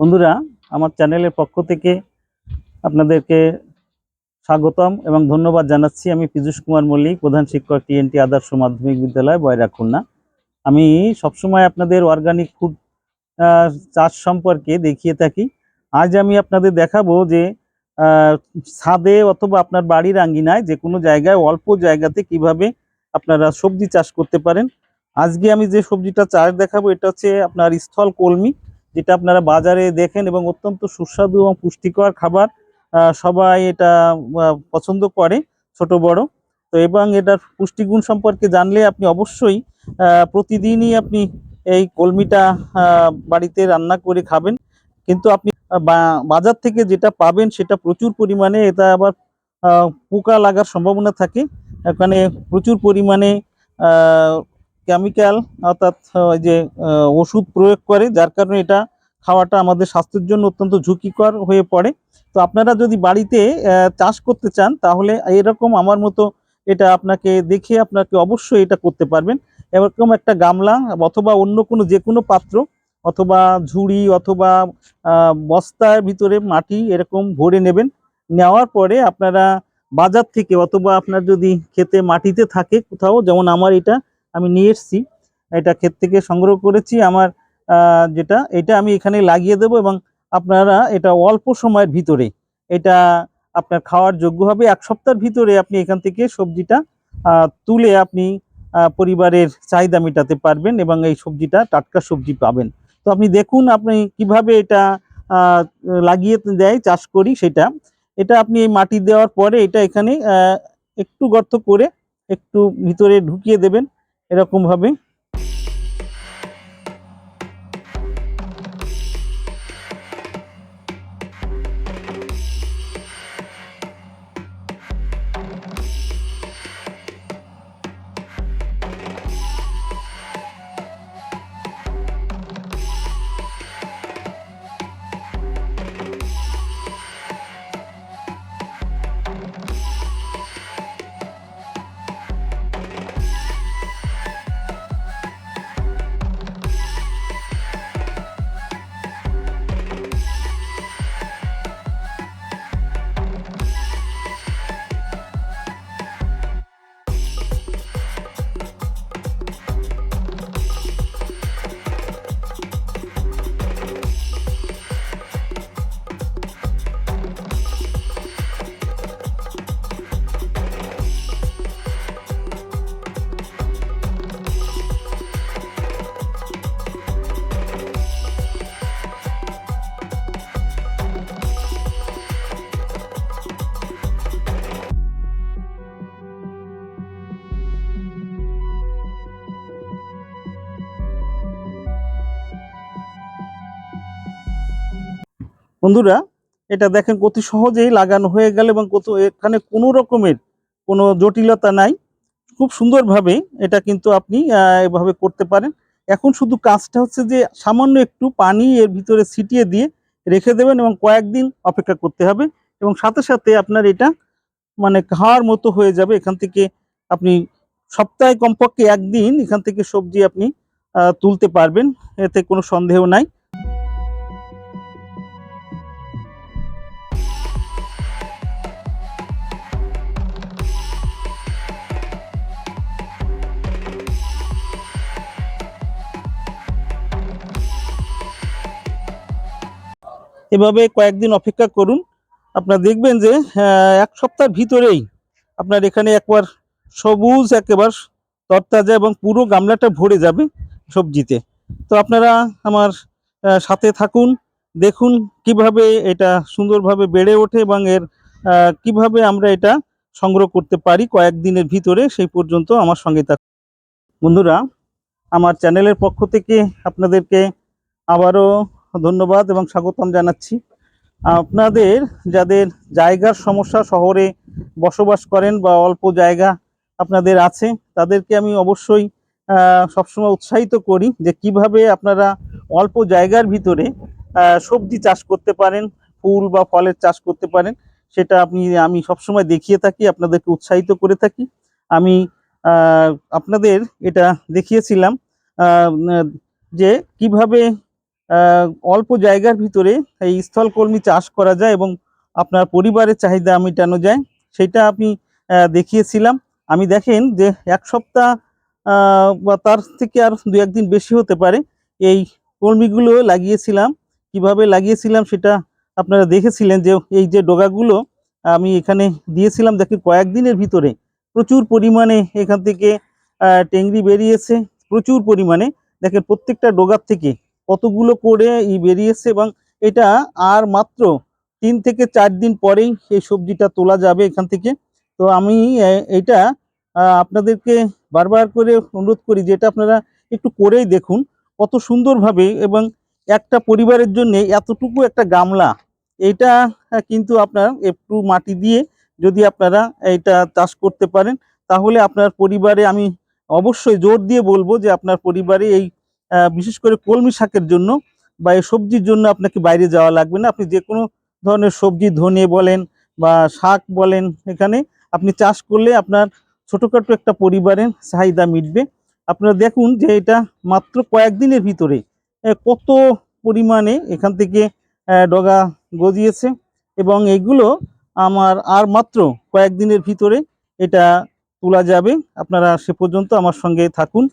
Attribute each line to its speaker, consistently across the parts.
Speaker 1: বন্ধুরা, আমার চ্যানেলের পক্ষ থেকে আপনাদেরকে স্বাগতম এবং ধন্যবাদ জানাচ্ছি আমি পীযূষ কুমার মল্লিক, প্রধান শিক্ষক টিএনটি আদর্শ মাধ্যমিক বিদ্যালয় বয়রাখুন্না আমি সবসময় আপনাদের অর্গানিক ফুড চাষ সম্পর্কে দেখিয়ে থাকি। আজ আমি আপনাদের দেখাবো যে ছাদে অথবা আপনার বাড়ির আঙ্গিনায় যে কোনো জায়গায় অল্প জায়গাতে কীভাবে আপনারা সবজি চাষ করতে পারেন। আজকে আমি যে সবজিটা চাষ দেখাবো, এটা হচ্ছে আপনার স্থল কলমি। যেটা আপনারা বাজারে দেখেন এবং অত্যন্ত সুস্বাদু এবং পুষ্টিকর খাবার সবাই এটা পছন্দ করে, ছোট, বড়। তো এবং এটার পুষ্টিগুণ সম্পর্কে জানলে আপনি অবশ্যই প্রতিদিনই আপনি এই কলমিটা বাড়িতে রান্না করে খাবেন। কিন্তু আপনি বাজার থেকে যেটা পাবেন সেটা প্রচুর পরিমাণে, এটা আবার পোকা লাগার সম্ভাবনা থাকে। এখানে প্রচুর পরিমাণে কেমিক্যাল অর্থাৎ যে ওষুধ প্রয়োগ করে, যার কারণে এটা খাওয়াটা আমাদের স্বাস্থ্যের জন্য অত্যন্ত ঝুঁকিকর হয়ে পড়ে। তো আপনারা যদি বাড়িতে চাষ করতে চান, তাহলে এরকম আমার মতো এটা আপনাকে দেখে আপনাকে অবশ্যই এটা করতে পারবেন। এরকম একটা গামলা অথবা অন্য কোনো যে কোনো পাত্র অথবা ঝুড়ি অথবা বস্তার ভিতরে মাটি এরকম ভরে নেবেন। নেওয়ার পরে আপনারা বাজার থেকে অথবা আপনার যদি খেতে মাটিতে থাকে কোথাও, যেমন আমার এটা, আমি নিয়ে এসেছি। এটা ক্ষেত থেকে সংগ্রহ করেছি। আমার যেটা, এটা আমি এখানে লাগিয়ে দেবো এবং আপনারা এটা অল্প সময়ের ভিতরে, এটা আপনার খাওয়ার যোগ্য হবে। এক সপ্তাহের ভিতরে আপনি এখান থেকে সবজিটা তুলে আপনি পরিবারের চাহিদা মেটাতে পারবেন এবং এই সবজিটা, টাটকা সবজি পাবেন। তো আপনি দেখুন আপনি কীভাবে এটা লাগিয়ে দেয় চাষ করি সেটা। এটা আপনি এই মাটি দেওয়ার পরে এটা এখানে একটু গর্ত করে একটু ভিতরে ঢুকিয়ে দেবেন, এরকম বন্ধুরা, এটা দেখেন কত সহজেই লাগানো হয়ে গেল এবং কত এখানে কোনো রকমের কোনো জটিলতা নাই। খুব সুন্দরভাবে এটা কিন্তু আপনি এভাবে করতে পারেন। এখন শুধু কাজটা হচ্ছে যে সামান্য একটু পানি এর ভিতরে ছিটিয়ে দিয়ে রেখে দেবেন এবং কয়েকদিন অপেক্ষা করতে হবে এবং সাথে সাথে আপনার এটা মানে খাওয়ার মতো হয়ে যাবে। এখান থেকে আপনি সপ্তাহে কমপক্ষে একদিন এখান থেকে সবজি আপনি তুলতে পারবেন। এতে কোনো সন্দেহ নাই। এভাবে কয়েকদিন অপেক্ষা করুন। আপনারা দেখবেন যে এক সপ্তাহের ভিতরেই আপনার এখানে একবার সবুজ একেবার তরতাজা এবং পুরো গামলাটা ভরে যাবে সবজিতে। তো আপনারা আমার সাথে থাকুন, দেখুন কীভাবে এটা সুন্দরভাবে বেড়ে ওঠে এবং এর কীভাবে আমরা এটা সংগ্রহ করতে পারি কয়েকদিনের ভিতরে, সেই পর্যন্ত আমার সঙ্গে থাকুন। বন্ধুরা, আমার চ্যানেলের পক্ষ থেকে আপনাদেরকে আবারও ধন্যবাদ এবং স্বাগতম জানাচ্ছি। আপনাদের যাদের জায়গার সমস্যা শহরে বসবাস করেন বা অল্প জায়গা আপনাদের আছে, তাদেরকে আমি অবশ্যই সবসময় উৎসাহিত করি যে কীভাবে আপনারা অল্প জায়গার ভিতরে সবজি চাষ করতে পারেন, ফুল বা ফলের চাষ করতে পারেন, সেটা আপনি, আমি সবসময় দেখিয়ে থাকি, আপনাদেরকে উৎসাহিত করে থাকি। আমি আপনাদের এটা দেখিয়েছিলাম যে কীভাবে অল্প জায়গার ভিতরে এই স্থলকর্মী চাষ করা যায় এবং আপনার পরিবারের চাহিদা মেটানো যায় সেটা আহ, দেখিয়েছিলাম। আমি দেখেন যে এক সপ্তাহ বা তার থেকে আর দু একদিন বেশি হতে পারে। এই কর্মীগুলো লাগিয়েছিলাম। কীভাবে লাগিয়েছিলাম সেটা আপনারা দেখেছিলেন যে এই যে ডোগাগুলো আমি এখানে দিয়েছিলাম দেখি কয়েকদিনের ভিতরে প্রচুর পরিমাণে এখান থেকে টেংরি বেরিয়েছে প্রচুর পরিমাণে। দেখেন প্রত্যেকটা ডোগার থেকে কতগুলো করে ই বেরিয়েছে এবং এটা আর মাত্র তিন থেকে চার দিন পরেই এই সবজিটা তোলা যাবে এখান থেকে। তো আমি এটা আপনাদেরকে বারবার করে অনুরোধ করি যে এটা আপনারা একটু করেই দেখুন কত সুন্দরভাবে এবং একটা পরিবারের জন্য এতটুকু একটা গামলা। এটা কিন্তু আপনার একটু মাটি দিয়ে যদি আপনারা এটা চাষ করতে পারেন, তাহলে আপনার পরিবারে আমি অবশ্যই জোর দিয়ে বলব যে আপনার পরিবারে এই বিশেষ করে কলমি শাকের জন্য বা এই সবজির জন্য আপনাকে বাইরে যাওয়া লাগবে না। আপনি যে কোনো ধরনের সবজি, ধনে বলেন বা শাক বলেন, এখানে আপনি চাষ করলে আপনার ছোটোখাটো একটা পরিবারের চাহিদা মিটবে। আপনারা দেখুন যে এটা মাত্র কয়েকদিনের ভিতরে কত পরিমাণে এখান থেকে ডগা গজিয়েছে এবং এগুলো আমার আর মাত্র কয়েকদিনের ভিতরে এটা তোলা যাবে। আপনারা সে পর্যন্ত আমার সঙ্গে থাকুন।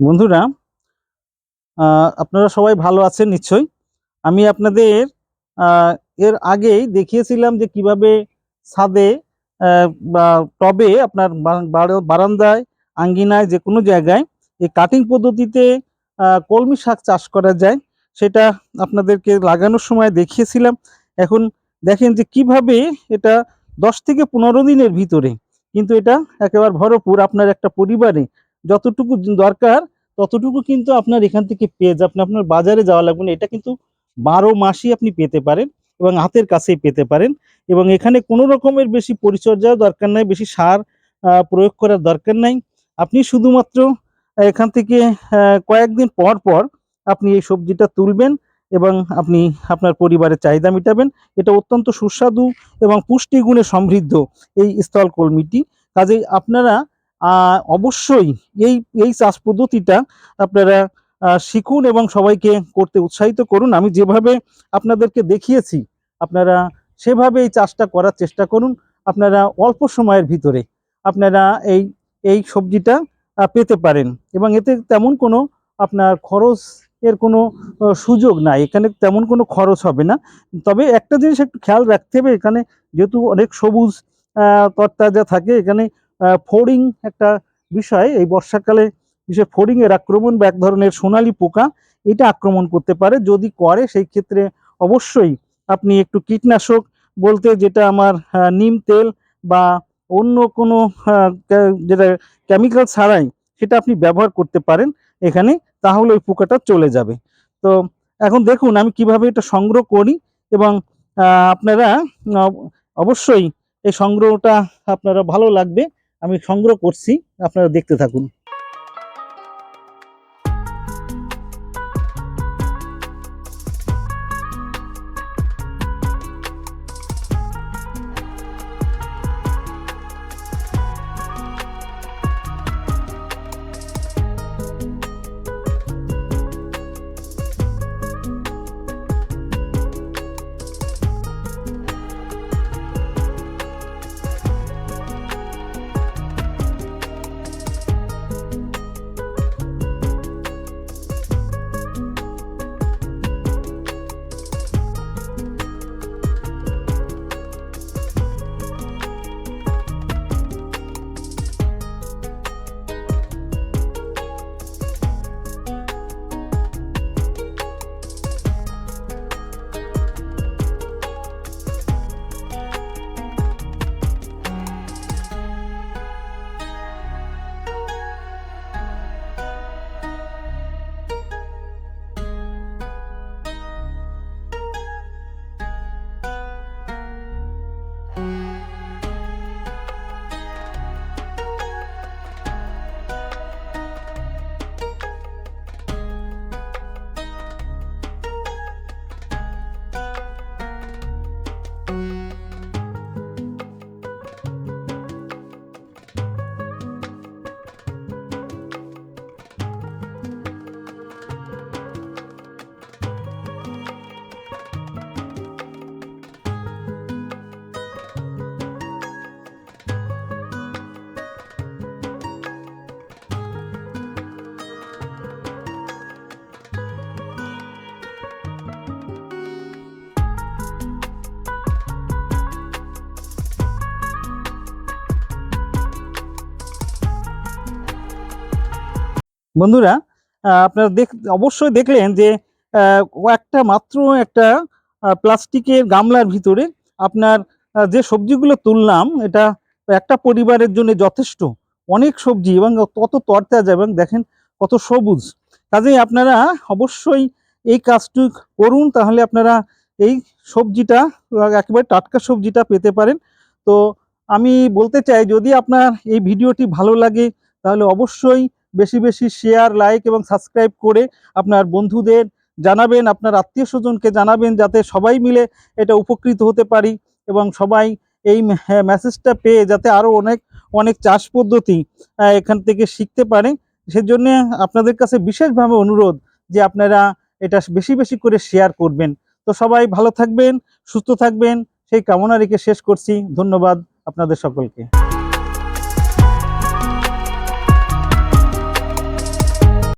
Speaker 1: বন্ধুরা আপনারা সবাই ভালো আছেন নিশ্চয়ই। আমি আপনাদের এর আগেই দেখিয়েছিলাম যে কীভাবে ছাদে বা টবে আপনার বারান্দায়, আঙ্গিনায় যে কোনো জায়গায় এই কাটিং পদ্ধতিতে কলমি শাক চাষ করা যায়, সেটা আপনাদেরকে লাগানোর সময় দেখিয়েছিলাম। এখন দেখেন যে কীভাবে এটা দশ থেকে পনেরো দিনের ভিতরে, কিন্তু এটা একেবারে ভরপুর। আপনার একটা পরিবারে যতটুকু দরকার, ততটুকু কিন্তু আপনার এখান থেকে পেয়ে যাবেন। আপনি আপনার বাজারে যাওয়া লাগবে না। এটা কিন্তু বারো মাসই আপনি পেতে পারেন এবং হাতের কাছেই পেতে পারেন। এবং এখানে কোনো রকমের বেশি পরিচর্যাও দরকার নাই, বেশি সার প্রয়োগ করার দরকার নাই। আপনি শুধুমাত্র এখান থেকে কয়েকদিন পর পর আপনি এই সবজিটা তুলবেন এবং আপনি আপনার পরিবারের চাহিদা মেটাবেন। এটা অত্যন্ত সুস্বাদু এবং পুষ্টিগুণে সমৃদ্ধ এই স্থল কলমিটি কাজেই আপনারা অবশ্যই এই এই চাষ পদ্ধতিটা আপনারা শিখুন এবং সবাইকে করতে উৎসাহিত করুন। আমি যেভাবে আপনাদেরকে দেখিয়েছি, আপনারা সেভাবে এই চাষটা করার চেষ্টা করুন। আপনারা অল্প সময়ের ভিতরে আপনারা এই এই সবজিটা পেতে পারেন এবং এতে তেমন কোনো আপনার খরচ এর কোনো সুযোগ নাই। এখানে তেমন কোনো খরচ হবে না। তবে একটা জিনিস একটু খেয়াল রাখতে হবে, এখানে যেহেতু অনেক সবুজ তরতাজা থাকে, এখানে ফোরিং একটা বিষয়। এই বর্ষাকালে বিশেষ এর আক্রমণ বা এক ধরনের সোনালি পোকা, এটা আক্রমণ করতে পারে। যদি করে, সেই ক্ষেত্রে অবশ্যই আপনি একটু কীটনাশক বলতে যেটা আমার নিম তেল বা অন্য কোনো যেটা কেমিক্যাল ছাড়াই সেটা আপনি ব্যবহার করতে পারেন এখানে, তাহলে ওই পোকাটা চলে যাবে। তো এখন দেখুন, আমি কীভাবে এটা সংগ্রহ করি এবং আপনারা অবশ্যই এই সংগ্রহটা আপনারা ভালো লাগবে। আমি সংগ্রহ করছি আপনারা দেখতে থাকুন। বন্ধুরা আপনারা দেখ, অবশ্যই দেখলেন যে একটা মাত্র একটা প্লাস্টিকের গামলার ভিতরে আপনার যে সবজিগুলো তুললাম, এটা একটা পরিবারের জন্য যথেষ্ট। অনেক সবজি এবং কত তরতাজা এবং দেখেন কত সবুজ। কাজেই আপনারা অবশ্যই এই কাজটি করুন, তাহলে আপনারা এই সবজিটা, একেবারে টাটকা সবজিটা পেতে পারেন। তো আমি বলতে চাই, যদি আপনার এই ভিডিওটি ভালো লাগে, তাহলে অবশ্যই বেশি বেশি শেয়ার লাইক এবং সাবস্ক্রাইব করে আপনার বন্ধুদের জানাবেন, আপনার আত্মীয় স্বজনকে জানাবেন যাতে সবাই মিলে এটা উপকৃত হতে পারি এবং সবাই এই মেসেজটা পেয়ে যাতে আরও অনেক অনেক চাষ পদ্ধতি এখান থেকে শিখতে পারে। সেজন্য আপনাদের কাছে বিশেষভাবে অনুরোধ যে আপনারা এটা বেশি বেশি করে শেয়ার করবেন। তো সবাই ভালো থাকবেন, সুস্থ থাকবেন, সেই কামনা রেখে শেষ করছি। ধন্যবাদ আপনাদের সকলকে।